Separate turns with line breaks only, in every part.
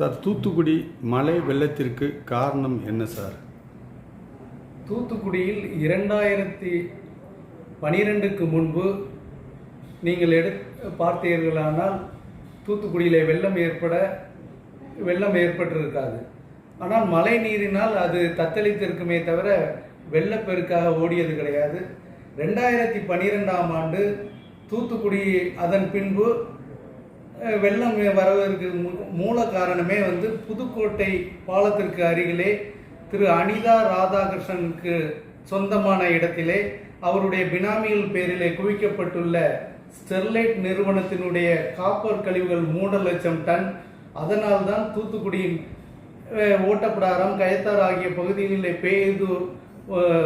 Sir Thoothukudi மழை வெள்ளத்திற்கு காரணம் என்ன சார்?
தூத்துக்குடியில் இரண்டாயிரத்தி பனிரெண்டுக்கு முன்பு நீங்கள் எடு பார்த்தீர்களானால் தூத்துக்குடியில் வெள்ளம் ஏற்பட வெள்ளம் ஏற்பட்டிருக்காது. ஆனால் மழை நீரினால் அது தத்தளித்திருக்குமே தவிர வெள்ளப்பெருக்காக ஓடியது கிடையாது. ரெண்டாயிரத்தி பன்னிரெண்டாம் ஆண்டு தூத்துக்குடி அதன் பின்பு வெள்ளம் வரவதற்கு மூல காரணமே வந்து புதுக்கோட்டை பாலத்திற்கு அருகிலே திரு அனிதா ராதாகிருஷ்ணனுக்கு சொந்தமான இடத்திலே அவருடைய பினாமிகள் பேரிலே குவிக்கப்பட்டுள்ள ஸ்டெர்லைட் நிறுவனத்தினுடைய காப்பர் கழிவுகள் மூன்று லட்சம் டன். அதனால்தான் தூத்துக்குடியின் ஓட்டப்படாரம் ஓட்டப்பிடாரம் கயத்தார் ஆகிய பகுதிகளிலே பெய்து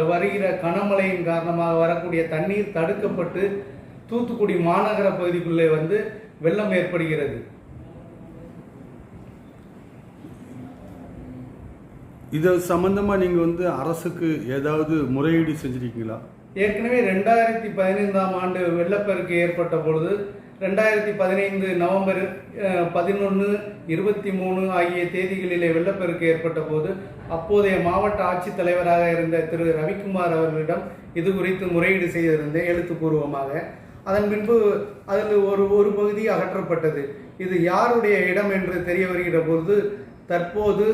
வருகிற கனமழையின் காரணமாக வரக்கூடிய தண்ணீர் தடுக்கப்பட்டு தூத்துக்குடி மாநகர பகுதிக்குள்ளே வந்து வெள்ளம் ஏற்படுகிறது.
இது சம்பந்தமாக நீங்கள் வந்து அரசுக்கு ஏதாவது முறையீடு செஞ்சிருக்கீங்களா?
ஏற்கனவே ரெண்டாயிரத்தி பதினைந்தாம் ஆண்டு வெள்ளப்பெருக்கு ஏற்பட்ட பொழுது ரெண்டாயிரத்தி பதினைந்து நவம்பர் பதினொன்று இருபத்தி மூணு ஆகிய தேதிகளிலே வெள்ளப்பெருக்கு ஏற்பட்ட போது அப்போதைய மாவட்ட ஆட்சித்தலைவராக இருந்த திரு. ரவிக்குமார் அவர்களிடம் இது குறித்து முறையீடு செய்திருந்தேன் எழுத்துப்பூர்வமாக. அதன் பின்பு அதில் ஒரு ஒரு பகுதி அகற்றப்பட்டது. இது யாருடைய இடம் என்று தெரிய வருகிற பொழுது தற்போது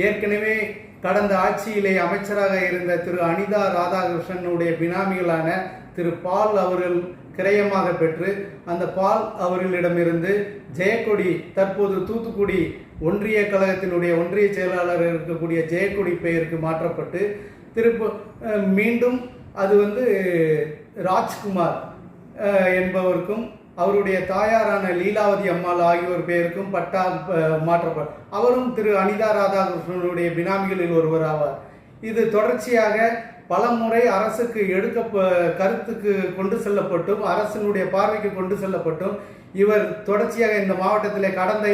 ஏற்கனவே கடந்த ஆட்சியிலே அமைச்சராக இருந்த திரு அனிதா ராதாகிருஷ்ணனுடைய பினாமிகளான திரு பால் அவர்கள் கிரயமாக பெற்று அந்த பால் அவர்களிடமிருந்து ஜெயக்கொடி தற்போது தூத்துக்குடி ஒன்றிய கழகத்தினுடைய ஒன்றிய செயலாளர் இருக்கக்கூடிய ஜெயக்கொடி பெயருக்கு மாற்றப்பட்டு திருப்ப மீண்டும் அது வந்து ராஜ்குமார் என்பவருக்கும் அவருடைய தாயாரான லீலாவதி அம்மாள் ஆகியோர் பெயருக்கும் பட்டா மாற்றப்பட அவரும் திரு அனிதா ராதாகிருஷ்ணனுடைய பினாமிகளில் ஒருவர் ஆவார். இது தொடர்ச்சியாக பல முறை அரசுக்கு எடுக்க கருத்துக்கு கொண்டு செல்லப்பட்டும் அரசினுடைய பார்வைக்கு கொண்டு செல்லப்பட்டும். இவர் தொடர்ச்சியாக இந்த மாவட்டத்திலே கடந்த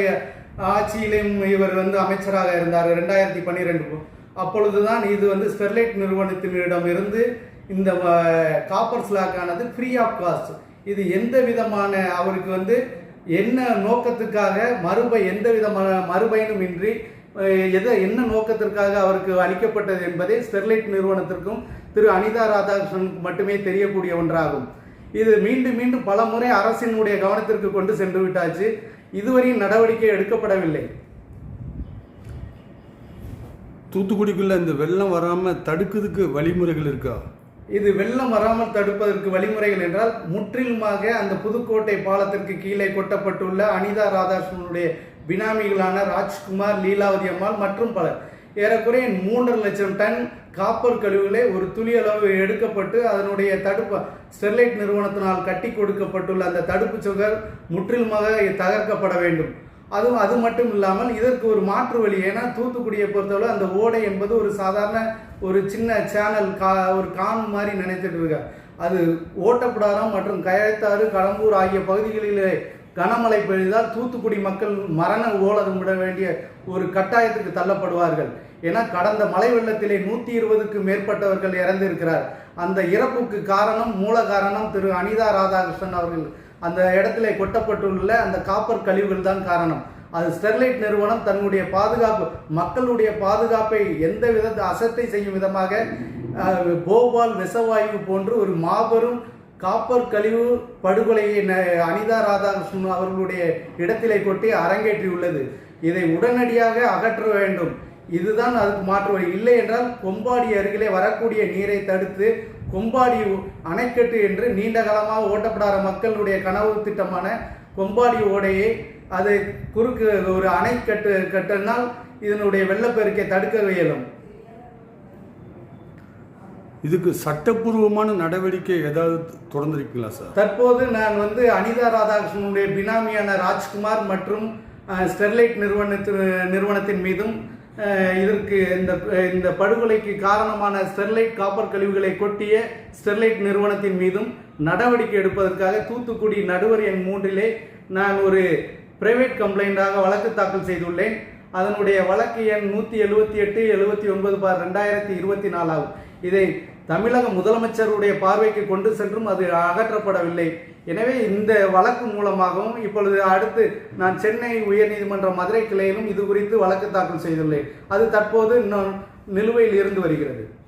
ஆட்சியிலும் இவர் வந்து அமைச்சராக இருந்தார் ரெண்டாயிரத்தி பன்னிரெண்டுக்கும் அப்பொழுதுதான் இது வந்து ஸ்டெர்லைட் நிறுவனத்தினிடம் இருந்து இந்த காப்பர் ஸ்லாக்கானது ஃப்ரீ ஆஃப் காஸ்ட் இது எந்த விதமான அவருக்கு வந்து என்ன நோக்கத்துக்காக மறுபை எந்த விதமான மறுபயனும் இன்றி எதை என்ன நோக்கத்திற்காக அவருக்கு அளிக்கப்பட்டது என்பதே ஸ்டெர்லைட் நிறுவனத்திற்கும் திரு அனிதா ராதாகிருஷ்ணனுக்கு மட்டுமே தெரியக்கூடிய ஒன்றாகும். இது மீண்டும் மீண்டும் பல முறை அரசினுடைய கவனத்திற்கு கொண்டு சென்று விட்டாச்சு. இதுவரையும் நடவடிக்கை எடுக்கப்படவில்லை.
தூத்துக்குடிக்குள்ளே இந்த வெள்ளம் வராமல் தடுக்கிறதுக்கு வழிமுறைகள் இருக்கா?
இது வெள்ளம் வராமல் தடுப்பதற்கு வழிமுறைகள் என்றால் முற்றிலுமாக அந்த புதுக்கோட்டை பாலத்திற்கு கீழே கொட்டப்பட்டுள்ள அனிதா ராதாகிருஷ்ணனுடைய பினாமிகளான ராஜ்குமார் லீலாவதி அம்மாள் மற்றும் பலர். ஏறக்குறைய மூன்றரை லட்சம் டன் காப்பர் கழிவுகளை ஒரு துளி அளவு எடுக்கப்பட்டு அதனுடைய தடுப்பு ஸ்டெர்லைட் நிறுவனத்தினால் கட்டி கொடுக்கப்பட்டுள்ள அந்த தடுப்பு சுவர் முற்றிலுமாக தகர்க்கப்பட வேண்டும். அதுவும் அது மட்டும் இல்லாமல் இதற்கு ஒரு மாற்று வழி. ஏன்னா தூத்துக்குடியை பொறுத்தவரை அந்த ஓடை என்பது ஒரு சாதாரண ஒரு சின்ன சேனல் கா ஒரு கான் மாதிரி நினைத்துட்டு இருக்க அது ஓட்டப்பிடாரம் மற்றும் கயத்தாறு கடம்பூர் ஆகிய பகுதிகளிலே கனமழை பெய்தால் தூத்துக்குடி மக்கள் மரண ஓலகம் விட வேண்டிய ஒரு கட்டாயத்துக்கு தள்ளப்படுவார்கள். ஏன்னா கடந்த மழை வெள்ளத்திலே நூற்றி இருபதுக்கு மேற்பட்டவர்கள் இறந்திருக்கிறார். அந்த இறப்புக்கு காரணம் மூல காரணம் திரு. அனிதா ராதாகிருஷ்ணன் அவர்கள். அந்த இடத்துல கொட்டப்பட்டுள்ள அந்த காப்பர் கழிவுகள் தான் காரணம். அது ஸ்டெர்லைட் நிறுவனம் தன்னுடைய பாதுகாப்பு மக்களுடைய பாதுகாப்பை எந்த வித அசத்தை செய்யும் விதமாக போபால் விஷவாயு போன்று ஒரு மாபெரும் காப்பர் கழிவு படுகொலையை ந- அனிதா ராதாகிருஷ்ணன் அவர்களுடைய இடத்திலே கொட்டி அரங்கேற்றியுள்ளது. இதை உடனடியாக அகற்ற வேண்டும். இதுதான் அதுக்கு மாற்று இல்லை என்றால் கொம்பாடி அருகிலே வரக்கூடிய நீரை தடுத்து கொம்பாடி அணைக்கட்டு என்று நீண்ட காலமாக ஓட்டப்படாத மக்களுடைய கனவு திட்டமான கொம்பாடி ஓடையை அதை குறுக்கு ஒரு அணை கட்டு கட்டினால் இதனுடைய வெள்ளப்பெருக்கை தடுக்க இயலும்.
இதுக்கு சட்டப்பூர்வமான நடவடிக்கை ஏதாவது தொடர்ந்துருக்கீங்களா சார்?
தற்போது நான் வந்து அனிதா ராதாகிருஷ்ணனுடைய பினாமியான ராஜ்குமார் மற்றும் ஸ்டெர்லைட் நிறுவனத்தின் நிறுவனத்தின் மீதும் இதற்கு இந்த இந்த படுகொலைக்கு காரணமான ஸ்டெர்லைட் காப்பர் கழிவுகளை கொட்டிய ஸ்டெர்லைட் நிறுவனத்தின் மீதும் நடவடிக்கை எடுப்பதற்காக தூத்துக்குடி நடுவர் எண் மூன்றிலே நான் ஒரு பிரைவேட் கம்ப்ளைண்டாக வழக்கு தாக்கல் செய்துள்ளேன். அதனுடைய வழக்கு எண் நூற்றி எழுபத்தி எட்டு எழுபத்தி ஒன்பது பார் ரெண்டாயிரத்தி இருபத்தி நாலாகும். இதை தமிழக முதலமைச்சருடைய பார்வைக்கு கொண்டு சென்றும் அது அகற்றப்படவில்லை. எனவே இந்த வழக்கு மூலமாகவும் இப்பொழுது அடுத்து நான் சென்னை உயர்நீதிமன்ற மதுரை கிளையிலும் இது குறித்து வழக்கு தாக்கல் செய்துள்ளேன். அது தற்போது இன்னும் நிலுவையில் இருந்து வருகிறது.